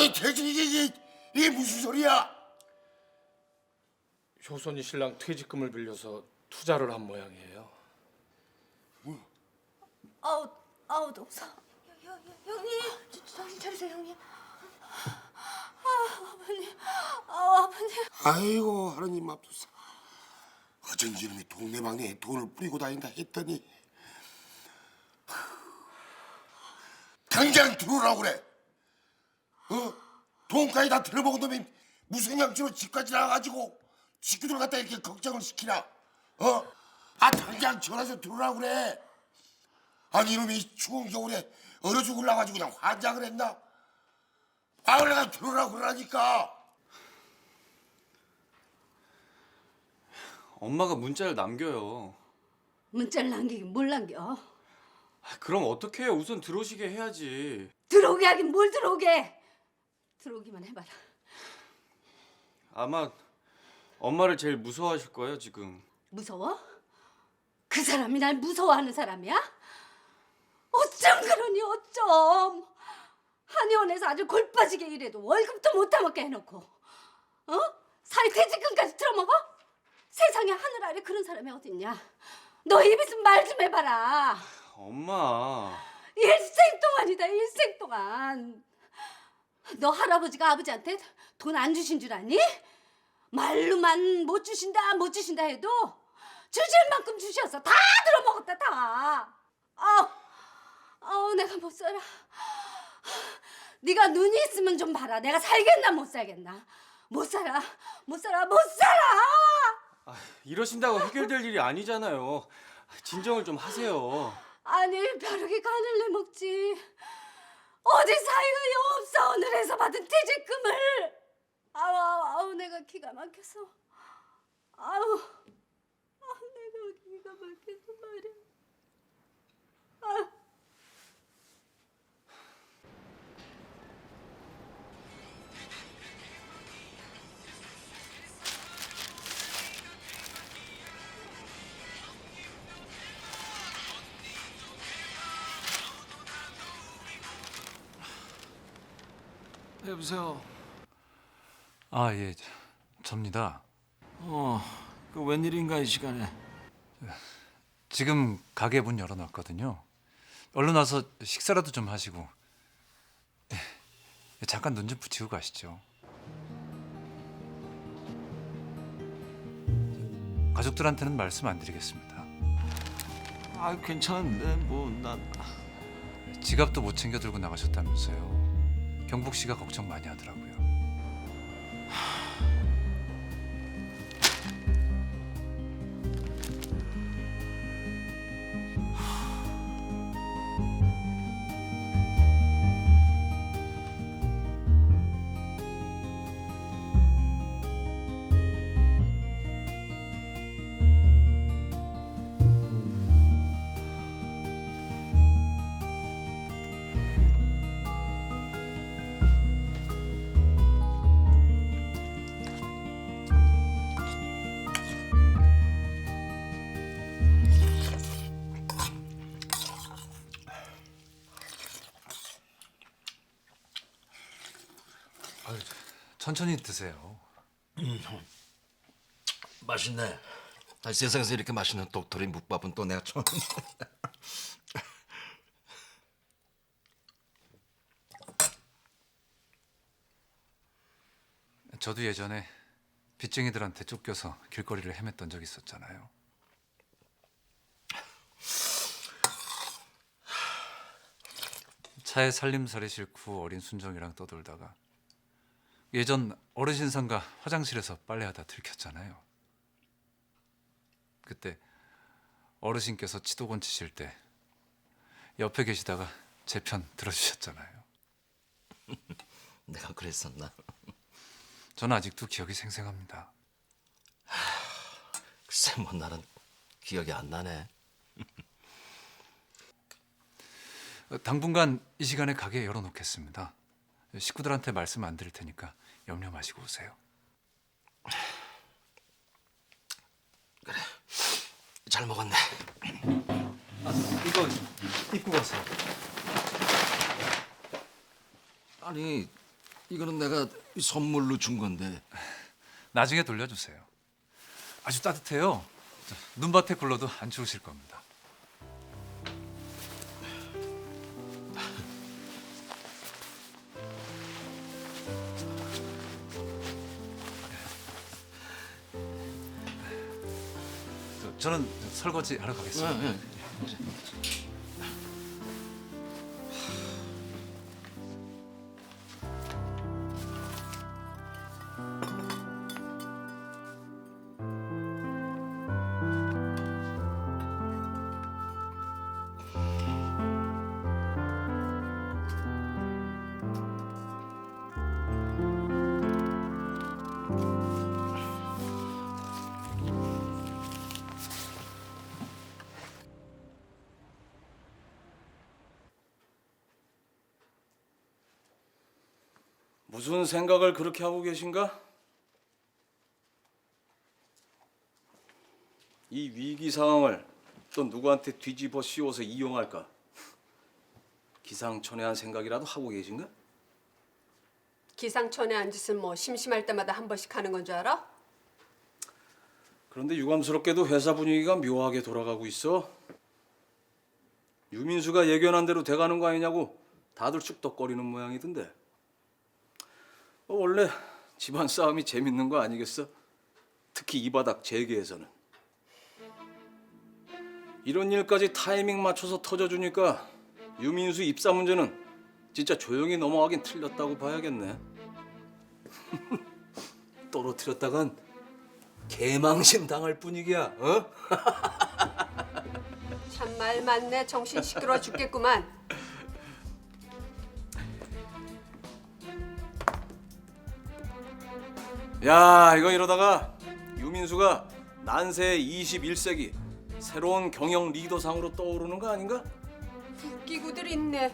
아니 대체 이게, 이게, 이게 무슨 소리야? 효선이 신랑 퇴직금을 빌려서 투자를 한 모양이에요. 아우 아우 너무 사. 형, 형, 형님 저- 정신 차리세요 형님. 아 아버님 아 아버님. 아이고 하느님 맙소사 어쩐지 이놈이 동네방네에 돈을 뿌리고 다닌다 했더니 당장 들어오라고 그래 어? 돈까지 다 들어먹은 놈이 무슨 양치로 집까지 나가가지고 식구들 갖다 이렇게 걱정을 시키나 어? 아 당장 전화해서 들어오라고 그래 아니 이놈이 이 추운 겨울에 얼어 죽을라가지고 그냥 환장을 했나 아 내가 들어오라고 그러라니까 엄마가 문자를 남겨요. 문자를 남기긴 뭘 남겨? 아, 그럼 어떻게 해요? 우선 들어오시게 해야지. 들어오게 하긴 뭘 들어오게? 들어오기만 해봐라. 아마 엄마를 제일 무서워하실 거예요 지금. 무서워? 그 사람이 날 무서워하는 사람이야? 어쩜 그러니 어쩜? 한의원에서 아주 골 빠지게 일해도 월급도 못 타먹게 해놓고 어? 사회퇴직금까지 틀어먹어? 세상에 하늘 아래 그런 사람이 어딨냐? 너 입 있으면 말 좀 해봐라. 엄마. 일생 동안이다 일생 동안. 너 할아버지가 아버지한테 돈 안 주신 줄 아니? 말로만 못 주신다 못 주신다 해도 주실 만큼 주셔서 다 들어먹었다 다. 아우 아우 내가 못 살아. 네가 눈이 있으면 좀 봐라. 내가 살겠나 못 살겠나. 못 살아 못 살아 못 살아. 아, 이러신다고 해결될 일이 아니잖아요. 진정을 좀 하세요. 아니 벼룩이 내 먹지 어디 사이가 없어 오늘에서 받은 퇴직금을? 아우 아우 아우 내가 기가 막혀서. 아우 아우 내가 기가 막혀서 말이야. 아. 여보세요. 아, 예. 접니다. 어, 그 웬일인가 이 시간에. 지금 가게 문 열어놨거든요. 얼른 와서 식사라도 좀 하시고. 예, 잠깐 눈 좀 붙이고 가시죠. 가족들한테는 말씀 안 드리겠습니다. 아, 괜찮은데 뭐 난. 지갑도 못 챙겨 들고 나가셨다면서요. 경복 씨가 걱정 많이 하더라고요. 천천히 드세요. 맛있네. 아, 세상에서 이렇게 맛있는 독토리 묵밥은 또 내가 처음. 저도 예전에 빚쟁이들한테 쫓겨서 길거리를 헤맸던 적 있었잖아요. 차에 살림살이 싫고 어린 순정이랑 떠돌다가 예전 어르신 상가 화장실에서 빨래하다 들켰잖아요. 그때 어르신께서 치도곤 치실 때 옆에 계시다가 제 편 들어주셨잖아요. 내가 그랬었나? 저는 아직도 기억이 생생합니다. 글쎄 뭐 나는 기억이 안 나네. 어, 당분간 이 시간에 가게 열어놓겠습니다. 식구들한테 말씀 안 드릴 테니까 염려 마시고 오세요. 잘 먹었네. 이거 입고 가세요. 아니 이거는 내가 선물로 준 건데. 나중에 돌려주세요. 아주 따뜻해요. 저, 눈밭에 굴러도 안 추우실 겁니다. 저, 저는 설거지 하러 가겠습니다. 무슨 생각을 그렇게 하고 계신가? 이 위기 상황을 또 누구한테 뒤집어 씌워서 이용할까? 기상천외한 생각이라도 하고 계신가? 기상천외한 짓은 뭐 심심할 때마다 한 번씩 하는 건 줄 알아? 그런데 유감스럽게도 회사 분위기가 묘하게 돌아가고 있어. 유민수가 예견한 대로 돼가는 거 아니냐고 다들 쑥덕거리는 모양이던데. 어, 원래 집안 싸움이 재밌는 거 아니겠어? 특히 이 바닥 재계에서는. 이런 일까지 타이밍 맞춰서 터져주니까 유민수 입사 문제는 진짜 조용히 넘어가긴 틀렸다고 봐야겠네. 떨어뜨렸다간 개망신 당할 분위기야. 어? 참말 많네. 정신 시끄러워 죽겠구만. 야, 이거 이러다가 유민수가 난세 21세기 새로운 경영 리더상으로 떠오르는 거 아닌가? 웃기고들 있네.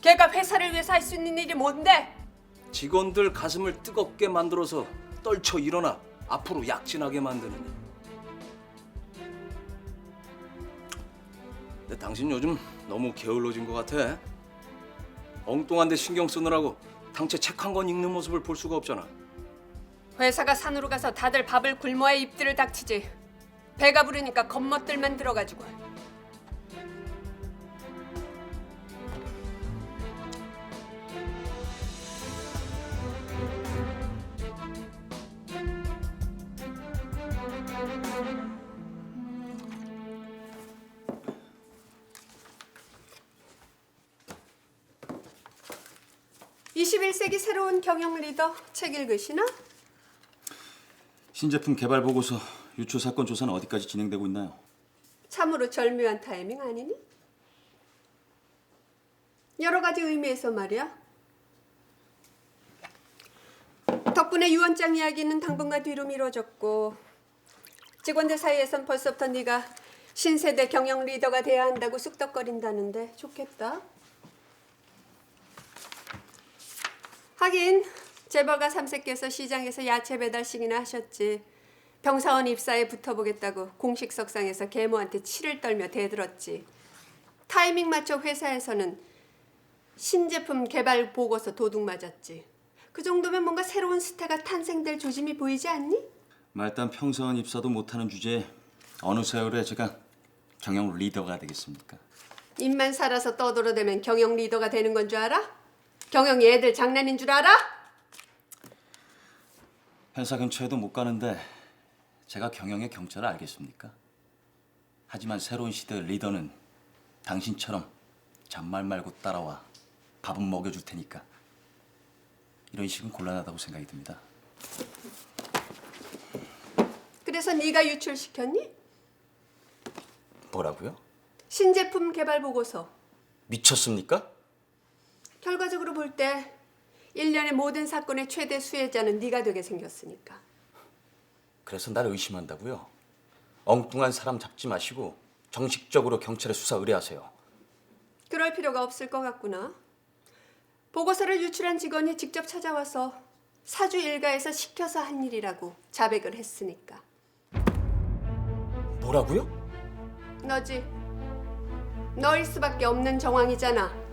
걔가 회사를 위해서 할 수 있는 일이 뭔데? 직원들 가슴을 뜨겁게 만들어서 떨쳐 일어나 앞으로 약진하게 만드는 일. 근데 당신 요즘 너무 게을러진 것 같아. 엉뚱한 데 신경 쓰느라고 당최 책 한 권 읽는 모습을 볼 수가 없잖아. 회사가 산으로 가서 다들 밥을 굶어야 입들을 닥치지. 배가 부르니까 겉멋들만 들어가지고. (21세기) 새로운 경영 리더 책 읽으시나? 신제품 개발 보고서 유초 사건 조사는 어디까지 진행되고 있나요? 참으로 절묘한 타이밍 아니니? 여러 가지 의미에서 말이야. 덕분에 유언장 이야기는 당분간 뒤로 미뤄졌고 직원들 사이에선 벌써부터 네가 신세대 경영 리더가 돼야 한다고 쑥덕거린다는데 좋겠다. 하긴 재벌가 삼세께서 시장에서 야채 배달식이나 하셨지. 병사원 입사에 붙어보겠다고 공식 석상에서 계모한테 치를 떨며 대들었지. 타이밍 맞춰 회사에서는 신제품 개발 보고서 도둑 맞았지. 그 정도면 뭔가 새로운 스타가 탄생될 조짐이 보이지 않니? 말단 평사원 입사도 못하는 주제에 어느 세월에 제가 경영 리더가 되겠습니까? 입만 살아서 떠들어대면 경영 리더가 되는 건 줄 알아? 경영이 애들 장난인 줄 알아? 회사 근처에도 못 가는데 제가 경영의 경찰을 알겠습니까? 하지만 새로운 시대 리더는 당신처럼 잔말 말고 따라와 밥은 먹여줄 테니까 이런 식은 곤란하다고 생각이 듭니다. 그래서 네가 유출시켰니? 뭐라고요? 신제품 개발 보고서. 미쳤습니까? 결과적으로 볼 때 일련의 모든 사건의 최대 수혜자는 네가 되게 생겼으니까. 그래서 날 의심한다고요? 엉뚱한 사람 잡지 마시고 정식적으로 경찰에 수사 의뢰하세요. 그럴 필요가 없을 것 같구나. 보고서를 유출한 직원이 직접 찾아와서 사주 일가에서 시켜서 한 일이라고 자백을 했으니까. 뭐라고요? 너지. 너일 수밖에 없는 정황이잖아.